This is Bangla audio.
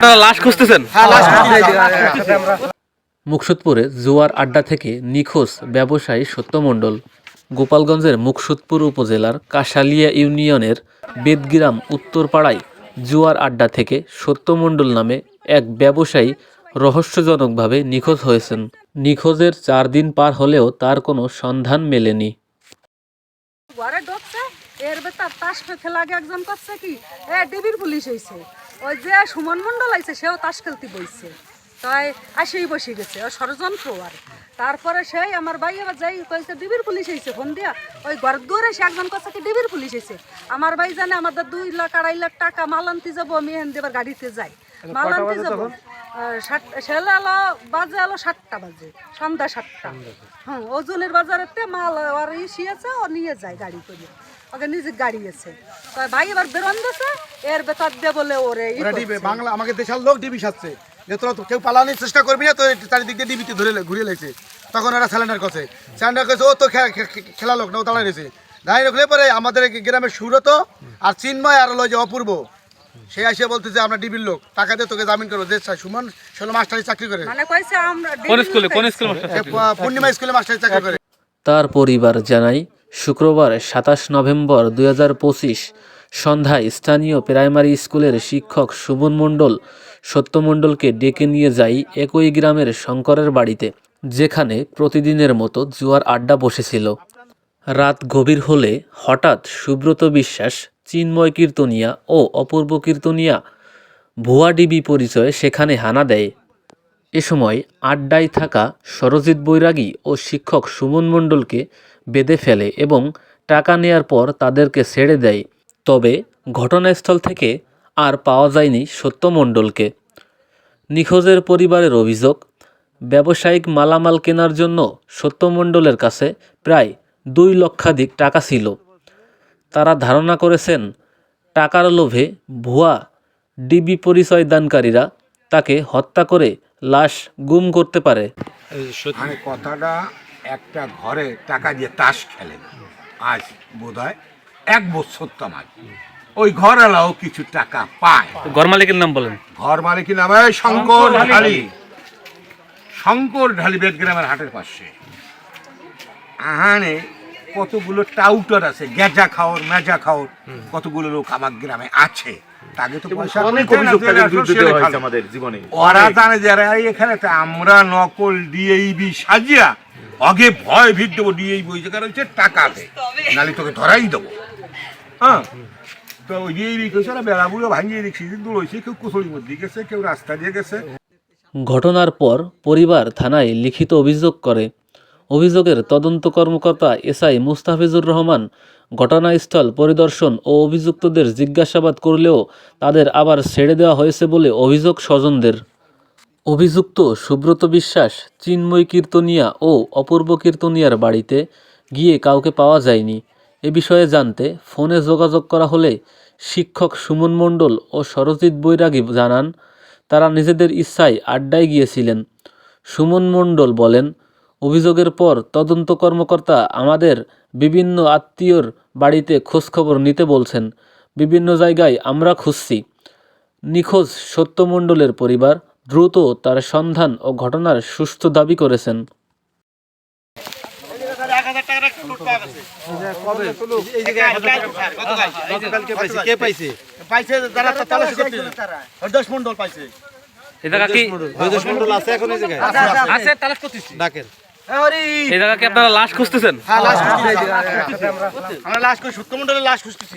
আপনারা লাশ খুঁজতেছেন? মুকসুদপুরে জুয়ার আড্ডা থেকে নিখোঁজ ব্যবসায়ী সত্যমণ্ডল। গোপালগঞ্জের মুকসুদপুর উপজেলার কাশালিয়া ইউনিয়নের বেদগ্রাম উত্তরপাড়ায় জুয়ার আড্ডা থেকে সত্যমণ্ডল নামে এক ব্যবসায়ী রহস্যজনকভাবে নিখোঁজ হয়েছেন। নিখোঁজের চার দিন পার হলেও তার কোনো সন্ধান মেলেনি। ঘরে ঢুকছে এর ভেতর তাস খেলা একজন করছে কি? এ ডিবির পুলিশ হয়েছে ওই যে সুমন মন্ডল আইছে সেও তাস খেলতে বইছে। তাই আসেই বসে গেছে ও ষড়যন্ত্র আর। তারপরে সেই আমার ভাই আবার যাই কইছে ডিবির পুলিশ হয়েছে ফোন দিয়া? ওই ঘর দূরে সে একজন করছে কি ডিবির পুলিশ হয়েছে আমার ভাই জানে আমাদের দুই লাখ আড়াই লাখ টাকা মাল আনতে যাব আমি এখান দিয়ে গাড়িতে যাই। মাল আনতে যাব। সেলে আলো বাজে আলো সাতটা বাজে সন্ধ্যা সাতটা। হ্যাঁ ওজনের বাজারেতে মাল আর ইসি আছে ও নিয়ে যায় গাড়ি করে। ওকে নিজে গাড়ি আছে। ভাই এবার বেরোন দিছে এর বেতর দিয়ে বলে ওরে বাংলা আমাকে দেশের লোক ডিবি সাজছে। যে তোরা তো কেউ পালানোর চেষ্টা করবি না তো চারিদিক দিয়ে ডিবিতে ধরে ঘুরিয়ে তখন ওরা স্যালেন্ডার করছে। স্যালেন্ডার করছে ও তো খেলা লোক না ও দাঁড়ায় রয়েছে। দাঁড়িয়ে রাখলে পরে আমাদের গ্রামের সুরত আর চিন্ময় আর হলো যে অপূর্ব সে এসে বলতেছে আমরা ডিবির লোক টাকা দিয়ে তোকে জামিন করব। দেশ সুমন ষোলো মাস্টারি চাকরি করে। মানে কইছে আমরা কোন ডিবি স্কুলে কোন লোক স্কুল মাস্টার পূর্ণিমা স্কুলে মাস্টারি চাকরি করে। তার পরিবার জানায় শুক্রবার সাতাশ নভেম্বর দু হাজার পঁচিশ সন্ধ্যায় স্থানীয় প্রাইমারি স্কুলের শিক্ষক সুমন মণ্ডল সত্যমণ্ডলকে ডেকে নিয়ে যাই একই গ্রামের শঙ্করের বাড়িতে, যেখানে প্রতিদিনের মতো জুয়ার আড্ডা বসেছিল। রাত গভীর হলে হঠাৎ সুব্রত বিশ্বাস, চিন্ময় কীর্তনিয়া ও অপূর্ব কীর্তনিয়া ভুয়া ডিবি পরিচয়ে সেখানে হানা দেয়। এ সময় আড্ডায় থাকা সরজিৎ বৈরাগী ও শিক্ষক সুমন মণ্ডলকে বেঁধে ফেলে এবং টাকা নেয়ার পর তাদেরকে ছেড়ে দেয়। তবে ঘটনাস্থল থেকে আর পাওয়া যায়নি সত্যমণ্ডলকে নিখোঁজের পরিবারের অভিযোগ, ব্যবসায়িক মালামাল কেনার জন্য সত্যমণ্ডলের কাছে প্রায় দুই লক্ষাধিক টাকা ছিল। তারা ধারণা করেছেন, টাকার লোভে ভুয়া ডিবি পরিচয় দানকারীরা তাকে হত্যা করে লাশ গুম করতে পারে। মানে কথাটা একটা ঘরে টাকা দিয়ে তাস খেলেন আজ বোধ হয় এক বছর তামাজ ওই ঘর এলাও কিছু টাকা পায়। ঘর মালিকের নাম বলেন। ঘর মালিকের নাম শঙ্কর ঢালি। শঙ্কর ঢালি বেদগ্রামের হাটের পাশে। আহানে কতগুলো টাউটার আছে গেজা খাওয়ার মেজা খাওয়ার কতগুলো লোক আমার গ্রামে আছে। তাকে তো পয়সা অনেক অভিযোগ তাদের বিরুদ্ধে দেওয়া হয়েছে আমাদের জীবনে। ওরা জানে যারা এখানে আমরা নকল ডিএইবি সাজিয়া আগে ভয় ভিড় দেবো ডিএইবি ওই জায়গায় রয়েছে টাকা দে। নালে তোকে ধরাই দেবো। হ্যাঁ? তো ওই ডিএইবি ওরা বেড়াবুড়ো ভাঙিয়ে দেখছি দূর হয়েছে কেউ কুশলির মধ্যে গেছে কেউ রাস্তা দিয়ে গেছে। ঘটনার পর পরিবার থানায় লিখিত অভিযোগ করে অভিযোগের তদন্ত কর্মকর্তা এসআই মুস্তাফিজুর রহমান ঘটনাস্থল পরিদর্শন ও অভিযুক্তদের জিজ্ঞাসাবাদ করলেও তাদের আবার ছেড়ে দেওয়া হয়েছে বলে অভিযোগ স্বজনদের। অভিযুক্ত সুব্রত বিশ্বাস, চিন্ময় কীর্তনিয়া ও অপূর্ব কীর্তনিয়ার বাড়িতে গিয়ে কাউকে পাওয়া যায়নি। এ বিষয়ে জানতে ফোনে যোগাযোগ করা হলে শিক্ষক সুমন মণ্ডল ও সরজিৎ বৈরাগী জানান, তারা নিজেদের ইচ্ছায় আড্ডায় গিয়েছিলেন। সুমন মণ্ডল বলেন অভিযোগের পর তদন্ত কর্মকর্তা আমাদের বিভিন্ন আত্মীয়র বাড়িতে খোঁজখবর নিতে বলছেন। বিভিন্ন জায়গায় আমরা খুঁজছি। নিখোঁজ সত্যমণ্ডলের পরিবার দ্রুত তার সন্ধান ও ঘটনার সুস্থ দাবি করেছেন। পাইছে যারা তালাশ করতে হরদাস মন্ডল আছে ডাকেন। এই জায়গা কি আপনারা লাশ খুঁজতেছেন হ্যাঁ লাশ খুঁজতেছি আমরা লাশ খুঁজছি সূত্রমন্ডলের লাশ খুঁজতেছি